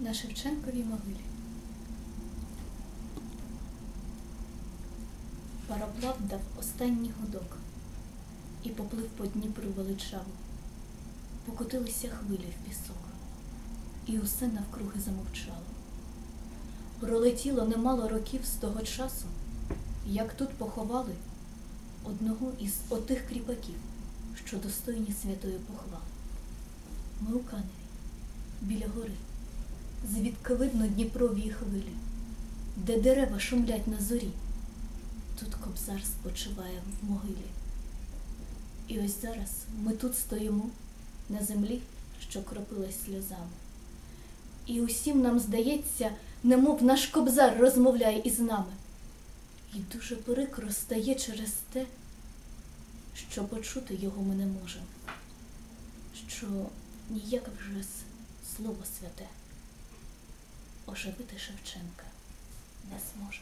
на Шевченковій могилі. Пароплав дав останній гудок і поплив по Дніпру величаво. Покотилися хвилі в пісок, і усе навкруги замовчало. Пролетіло немало років з того часу, як тут поховали одного із отих кріпаків, що достойні святої похвали. Ми у Каневі, біля гори, звідки видно Дніпрові хвилі, де дерева шумлять на зорі. Тут кобзар спочиває в могилі. І ось зараз ми тут стоїмо на землі, що кропилась сльозами. І усім нам здається, немов наш кобзар розмовляє із нами. І дуже прикро стає через те, що почути його ми не можемо, що ніяке вже слово святе оживити Шевченка не зможе.